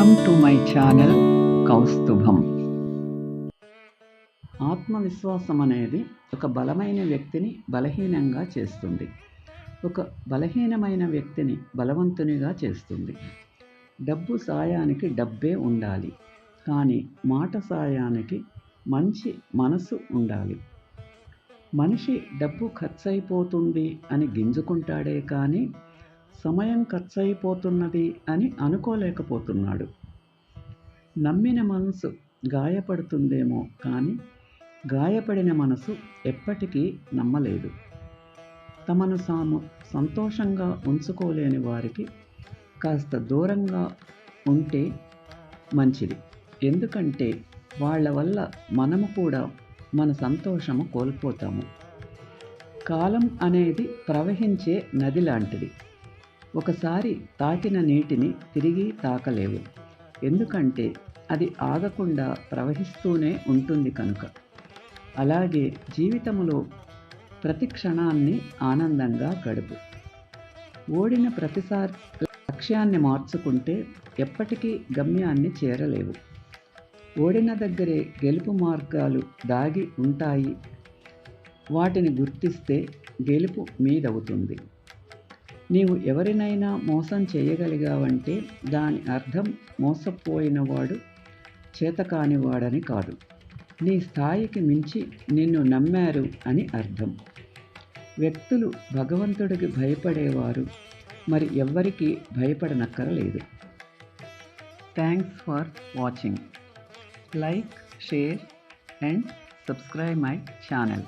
Welcome to my channel Kaustubham ఆత్మవిశ్వాసం అనేది ఒక బలమైన వ్యక్తిని బలహీనంగా చేస్తుంది. ఒక బలహీనమైన వ్యక్తిని బలవంతునిగా చేస్తుంది. డబ్బు సాయానికి డబ్బే ఉండాలి. కానీ మాట సాయానికి మంచి మనసు ఉండాలి. మనిషి డబ్బు ఖర్చయిపోతుంది అని గింజుకుంటాడే కానీ సమయం ఖర్చయిపోతున్నది అని అనుకోలేకపోతున్నాడు. నమ్మిన మనసు గాయపడుతుందేమో కానీ గాయపడిన మనసు ఎప్పటికీ నమ్మలేదు. తమను తాము సంతోషంగా ఉంచుకోలేని వారికి కాస్త దూరంగా ఉంటే మంచిది. ఎందుకంటే వాళ్ళ వల్ల మనము కూడా మన సంతోషము కోల్పోతాము. కాలం అనేది ప్రవహించే నది లాంటిది. ఒకసారి తాకిన నీటిని తిరిగి తాకలేవు. ఎందుకంటే అది ఆగకుండా ప్రవహిస్తూనే ఉంటుంది కనుక. అలాగే జీవితంలో ప్రతి క్షణాన్ని ఆనందంగా గడుపు. ఓడిన ప్రతిసారి లక్ష్యాన్ని మార్చుకుంటే ఎప్పటికీ గమ్యాన్ని చేరలేవు. ఓడిన దగ్గరే గెలుపు మార్గాలు దాగి ఉంటాయి. వాటిని గుర్తిస్తే గెలుపు మీదవుతుంది. నీవు ఎవరినైనా మోసం చేయగలిగావంటే దాని అర్థం మోసపోయినవాడు చేతకానివాడని కాదు. నీ స్థాయికి మించి నిన్ను నమ్మారు అని అర్థం. వ్యక్తులు భగవంతుడికి భయపడేవారు మరి ఎవ్వరికీ భయపడనక్కరలేదు. Thanks for watching like share and subscribe my channel